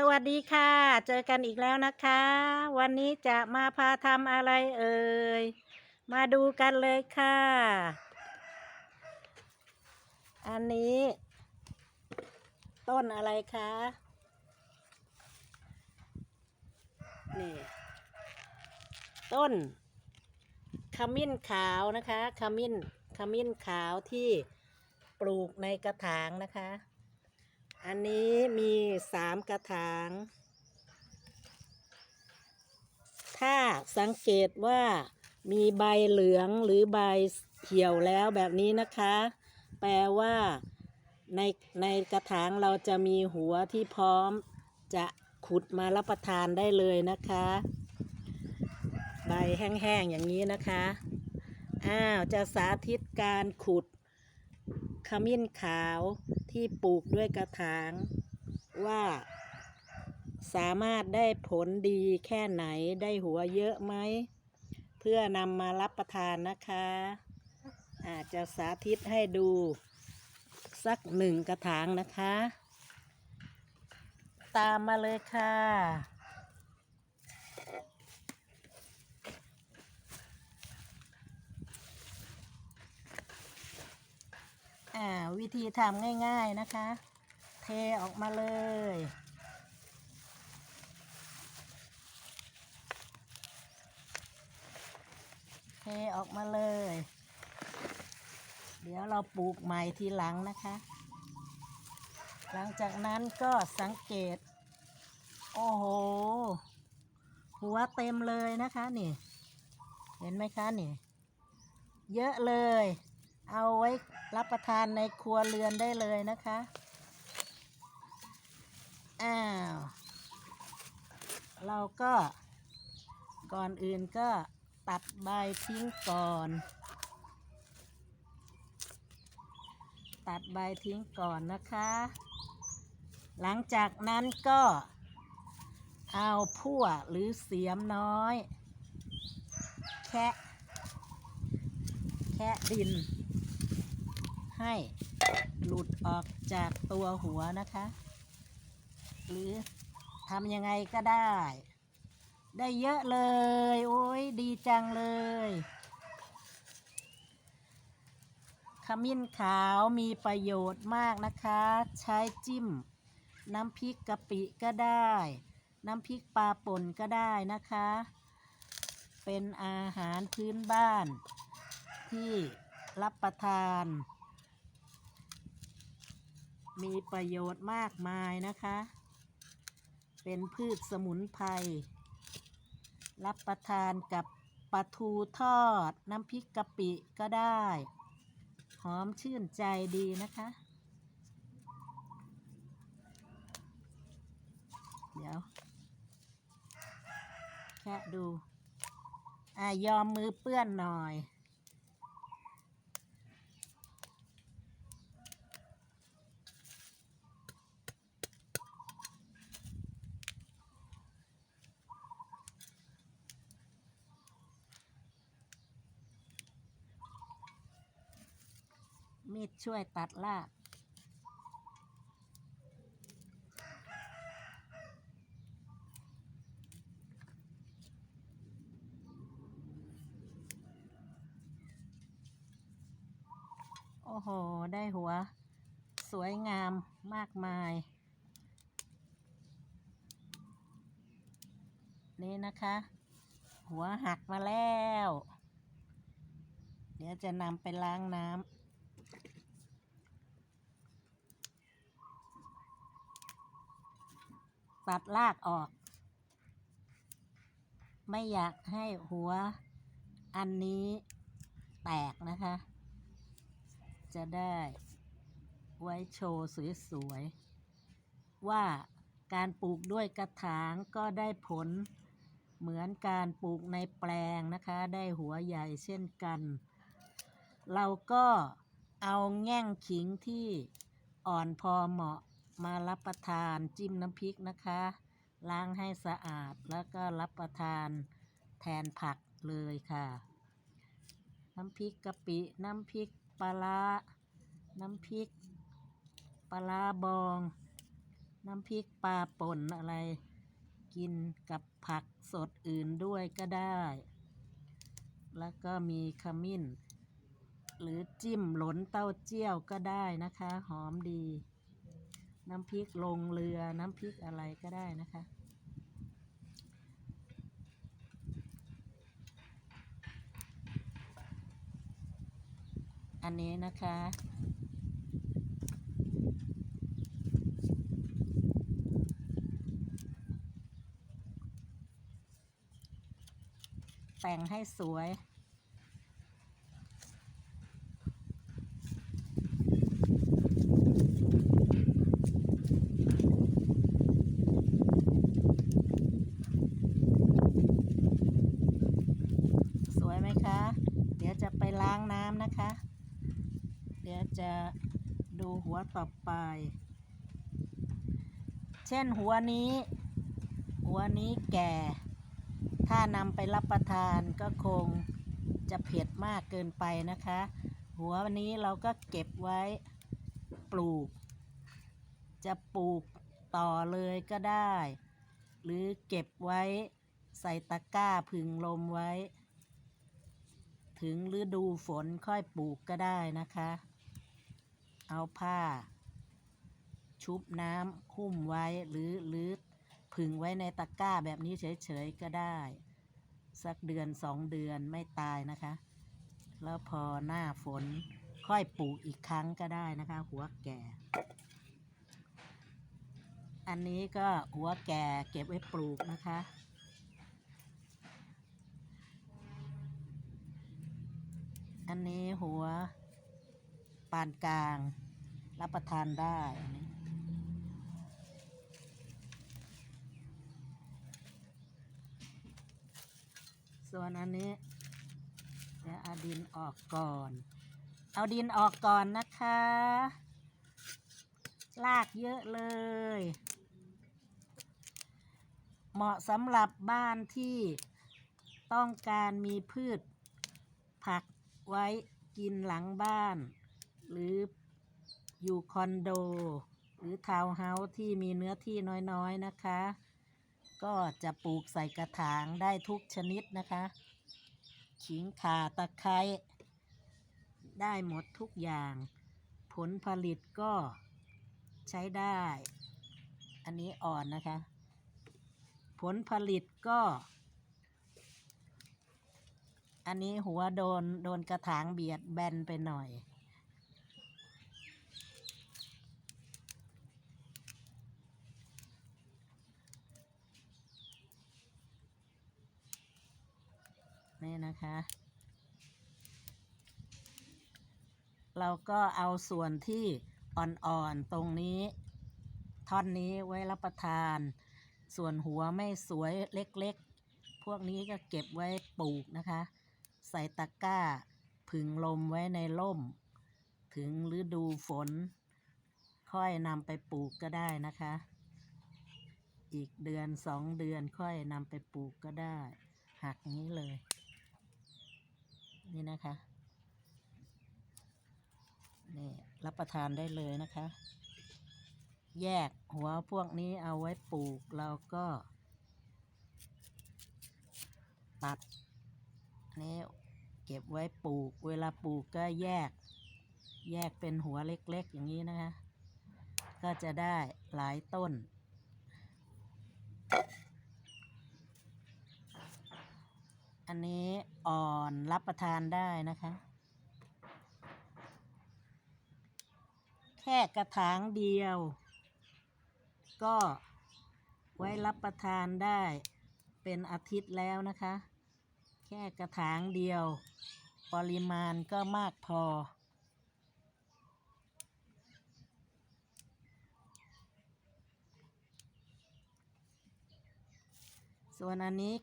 สวัสดีค่ะ เจอกันอีกแล้วนะคะ วันนี้จะมาพาทำอะไรเอ่ย มาดูกันเลยค่ะ อันนี้ ต้นอะไรคะ นี่ ต้น ขมิ้นขาวนะคะ ขมิ้น ขมิ้นขาวที่ปลูกในกระถางนะคะ อันนี้มีสามกระถาง ถ้าสังเกตว่ามีใบเหลืองหรือใบเขียวแล้วแบบนี้นะคะ แปลว่าในในกระถางเราจะมีหัวที่พร้อมจะขุดมารับประทานได้เลยนะคะ ใบแห้งๆอย่างนี้นะคะ อ้าว จะสาธิตการขุดขมิ้นขาว ที่ปลูกด้วยกระถางว่าสามารถได้ผลดีแค่ไหนได้หัวเยอะไหม เพื่อนำมารับประทานนะคะ อาจจะสาธิตให้ดูสักหนึ่งกระถางนะคะ ตามมาเลยค่ะ อ่าวิธีทำง่าย ๆนะคะ เทออกมาเลย เทออกมาเลย เดี๋ยวเราปลูกใหม่ทีหลังนะคะ หลังจากนั้นก็สังเกต โอ้โห หัวเต็มเลยนะคะนี่ เห็นไหมคะนี่ เยอะเลย เอาไว้ รับประทานในครัวเรือนได้เลยนะคะ อ้าว เราก็ ก่อนอื่นก็ตัดใบทิ้งก่อน ตัดใบทิ้งก่อนนะคะ หลังจากนั้นก็เอาพั่วหรือเสียมน้อย แคะ แคะดิน ให้ หลุดออกจากตัวหัวนะคะ หรือทำยังไงก็ได้ ได้เยอะเลย โอ้ยดีจังเลยขมิ้นขาวมีประโยชน์มากนะคะ ใช้จิ้ม น้ำพริกกะปิก็ได้ น้ำพริกปลาป่นก็ได้นะคะ เป็นอาหารพื้นบ้านที่รับประทาน มีประโยชน์มากมายนะคะ เป็นพืชสมุนไพร รับประทานกับปลาทูทอด น้ำพริกกะปิก็ได้ หอมชื่นใจดีนะคะ เดี๋ยว แค่ดู อะ ยอมมือเปื้อนหน่อย มีดช่วยตัดราก โอ้โห ได้หัว สวยงามมากมาย นี่นะคะ หัวหักมาแล้ว เดี๋ยวจะนำไปล้างน้ำ ตัดรากออก ไม่อยากให้หัวอันนี้แตกนะคะ จะได้ไว้โชว์สวยๆว่าการปลูกด้วยกระถางก็ได้ผลเหมือนการปลูกในแปลงนะคะ ได้หัวใหญ่เช่นกัน เราก็เอาแง่งขิงที่อ่อนพอเหมาะ มารับประทานจิ้มน้ำพริกนะคะ ล้างให้สะอาดแล้วก็รับประทานแทนผักเลยค่ะ น้ำพริกกะปิ น้ำพริกปลาร้าน้ำพริกปลาร้าบอง น้ำพริกปลาป่นอะไร กินกับผักสดอื่นด้วยก็ได้ แล้วก็มีขมิ้น หรือจิ้มหลนเต้าเจี้ยวก็ได้นะคะ หอมดี น้ำพริกลงเรือน้ำพริกอะไรก็ได้นะคะ อันนี้นะคะแต่งให้สวย สวยไหมคะ เดี๋ยวจะไปล้างน้ำนะคะ เดี๋ยว จะดูหัวต่อไป เช่นหัวนี้ หัวนี้แก่ ถ้านำไปรับประทานก็คงจะเผ็ดมากเกินไปนะคะ หัวนี้เราก็เก็บไว้ปลูก จะปลูกต่อเลยก็ได้ หรือเก็บไว้ใส่ตะกร้าผึ่งลมไว้ ถึงฤดูฝนค่อยปลูกก็ได้นะคะ เอาผ้า ชุบน้ำหุ้มไว้หรือหรือผึ่งไว้ในตะกร้าแบบนี้เฉยๆก็ได้ สักเดือนสองเดือนไม่ตายนะคะ แล้วพอหน้าฝนค่อยปลูกอีกครั้งก็ได้นะคะ หัวแก่ อันนี้ก็หัวแก่เก็บไว้ปลูกนะคะอันนี้หัว ปานกลาง รับประทานได้ส่วนอันนี้เดี๋ยวเอาดินออกก่อน เอาดินออกก่อนนะคะ ลากเยอะเลย เหมาะสำหรับบ้านที่ต้องการมีพืชผักไว้กินหลังบ้าน หรืออยู่คอนโด หรือทาวน์เฮาส์ที่มีเนื้อที่น้อยๆนะคะ ก็จะปลูกใส่กระถางได้ทุกชนิดนะคะ ขิงข่าตะไคร้ได้หมดทุกอย่าง ผลผลิตก็ใช้ได้ อันนี้อ่อนนะคะ ผลผลิตก็ อันนี้หัวโดนโดนกระถางเบียดแบนไปหน่อย นะคะ เราก็เอาส่วนที่อ่อนๆตรงนี้ ท่อนนี้ไว้รับประทาน ส่วนหัวไม่สวยเล็กๆ พวกนี้ก็เก็บไว้ปลูกนะคะ ใส่ตะกร้า ผึ่งลมไว้ในร่ม ถึงฤดูฝน ค่อยนำไปปลูกก็ได้นะคะอีกเดือนสองเดือนค่อยนำไปปลูกก็ได้ หักนี้เลย นี่นะคะนี่รับประทานได้เลยนะคะ แยกหัวพวกนี้เอาไว้ปลูกเราก็ตัดนี่เก็บไว้ปลูก เวลาปลูกก็แยก แยกเป็นหัวเล็กๆ อย่างนี้นะคะ ก็จะได้หลายต้น อันนี้อ่อนรับประทานได้นะคะ แค่กระถางเดียว ก็ไว้รับประทานได้เป็นอาทิตย์แล้วนะคะ แค่กระถางเดียว ปริมาณก็มากพอ ส่วนอันนี้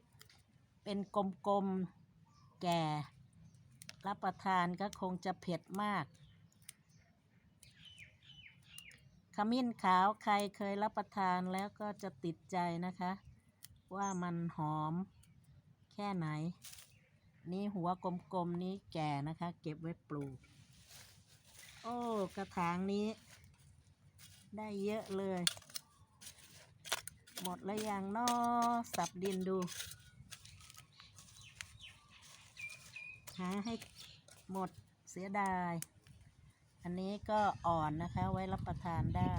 เป็นกลมๆ แก่ รับประทานก็คงจะเผ็ดมาก ขมิ้นขาวใครเคยรับประทานแล้วก็จะติดใจนะคะ ว่ามันหอมแค่ไหน นี่หัวกลมๆ นี้แก่นะคะ เก็บไว้ปลูก โอ้ กระถางนี้ ได้เยอะเลย หมดแล้วยังนอสับดินดู หาให้หมดเสียดาย อันนี้ก็อ่อนนะคะไว้รับประทานได้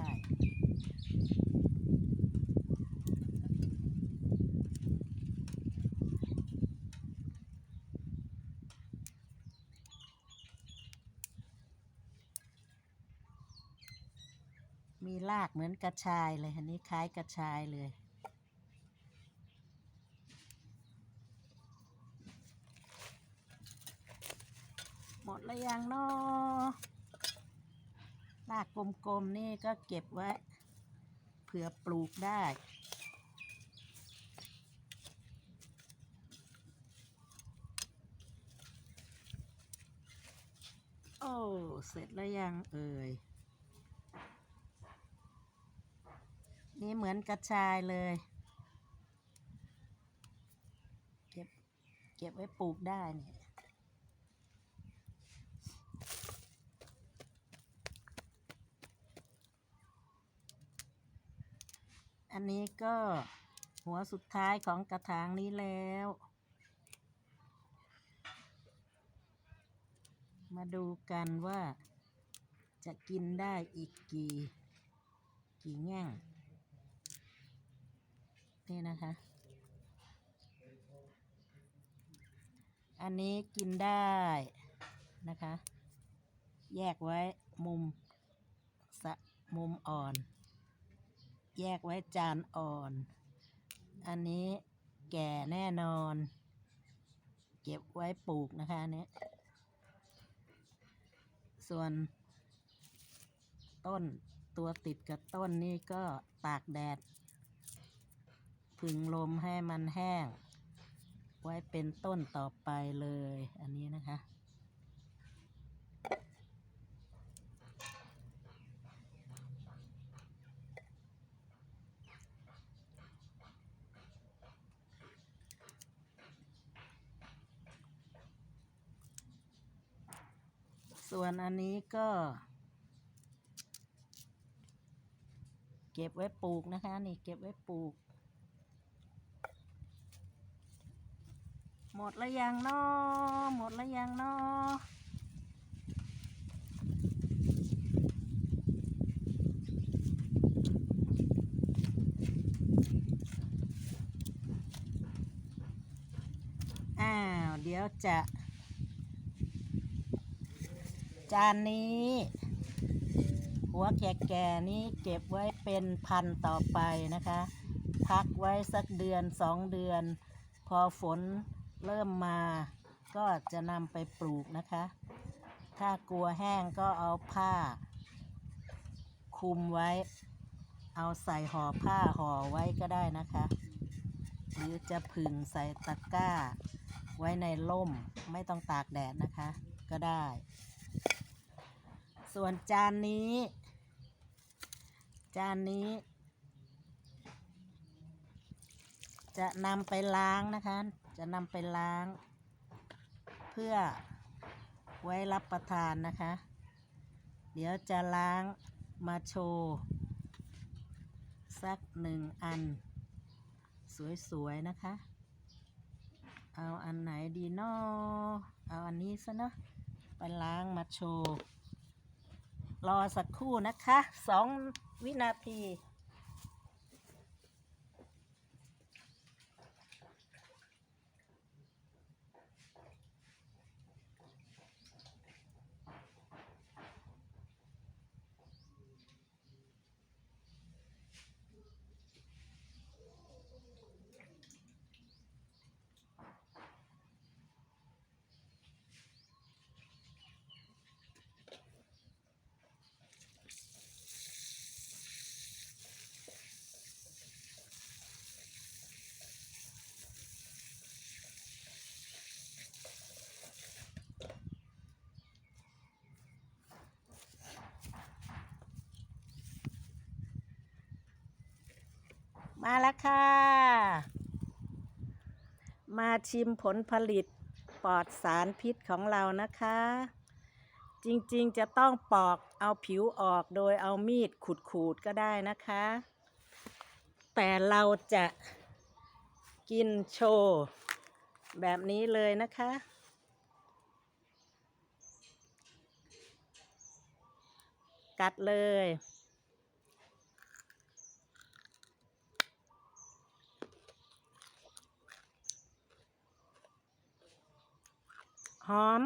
มีรากเหมือนกระชายเลย อันนี้คล้ายกระชายเลย ดแล้วยังเนาะรากกลมๆนี่ก็เก็บไว้ เผื่อปลูกได้ โอ้ เสร็จแล้วยังเอ่ย นี่เหมือนกระชายเลย เก็บ เก็บไว้ปลูกได้เนี่ย อันนี้ก็หัวสุดท้ายของกระถางนี้แล้ว มาดูกันว่าจะกินได้อีกกี่กี่แง่งนี่นะคะ อันนี้กินได้นะคะ แยกไว้มุมสะมุมอ่อน แยกไว้จานอ่อน อันนี้แก่แน่นอน เก็บไว้ปลูกนะคะอันนี้ส่วนต้นตัวติดกับต้นนี่ก็ตากแดดผึ่งลมให้มันแห้ง ไว้เป็นต้นต่อไปเลย อันนี้นะคะ ส่ วนอันนี้ก็ เก็บไว้ปลูกนะคะ นี่เก็บไว้ปลูก หมดแล้วยังเนาะหมดแล้วยังเนาะอ้าว เดี๋ยวจะ จานนี้ หัวแก่ๆนี้เก็บไว้เป็นพันต่อไปนะคะ พักไว้สักเดือนสองเดือน พอฝนเริ่มมา ก็จะนำไปปลูกนะคะ ถ้ากลัวแห้งก็เอาผ้า คุมไว้ เอาใส่ห่อผ้าห่อไว้ก็ได้นะคะ หรือจะผึ่งใส่ตะกร้า ไว้ในร่มไม่ต้องตากแดดนะคะ ก็ได้ ส่วนจานนี้ จานนี้ จะนำไปล้างนะคะ จะนำไปล้าง เพื่อไว้รับประทานนะคะ เดี๋ยวจะล้างมาโชว์สักหนึ่งอัน สวยๆนะคะ เอาอันไหนดีนอเอาอันนี้ซะเนาะไปล้างมาโชว์ รอสักครู่นะคะสองวินาที มาแล้วค่ะ มาชิมผลผลิตปลอดสารพิษของเรานะคะ จริงๆจะต้องปอกเอาผิวออกโดยเอามีดขูดๆก็ได้นะคะ แต่เราจะกินโชว์แบบนี้เลยนะคะ กัดเลย หอม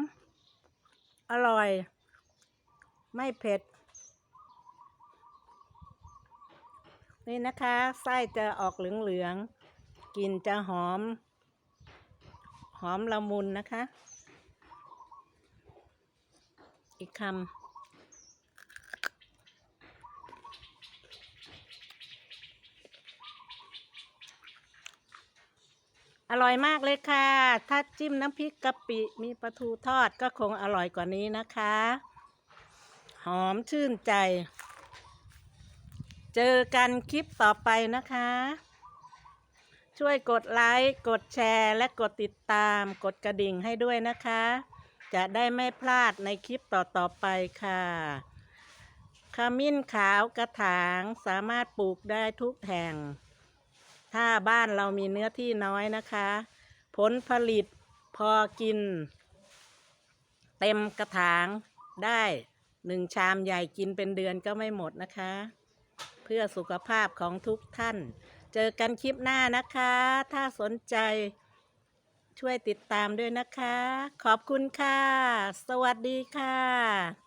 อร่อย ไม่เผ็ด นี่นะคะ ไส้จะออกเหลืองๆกลิ่นจะหอม หอมละมุนนะคะ อีกคำ อร่อยมากเลยค่ะ ถ้าจิ้มน้ำพริกกะปิมีปลาทูทอดก็คงอร่อยกว่านี้นะคะ หอมชื่นใจ เจอกันคลิปต่อไปนะคะ ช่วยกดไลค์ กดแชร์ และกดติดตาม กดกระดิ่งให้ด้วยนะคะ จะได้ไม่พลาดในคลิปต่อๆไปค่ะขมิ้นขาวกระถางสามารถปลูกได้ทุกแห่ง ถ้าบ้านเรามีเนื้อที่น้อยนะคะ ผลผลิตพอกิน เต็มกระถางได้หนึ่งชามใหญ่กินเป็นเดือนก็ไม่หมดนะคะ เพื่อสุขภาพของทุกท่าน เจอกันคลิปหน้านะคะ ถ้าสนใจช่วยติดตามด้วยนะคะ ขอบคุณค่ะ สวัสดีค่ะ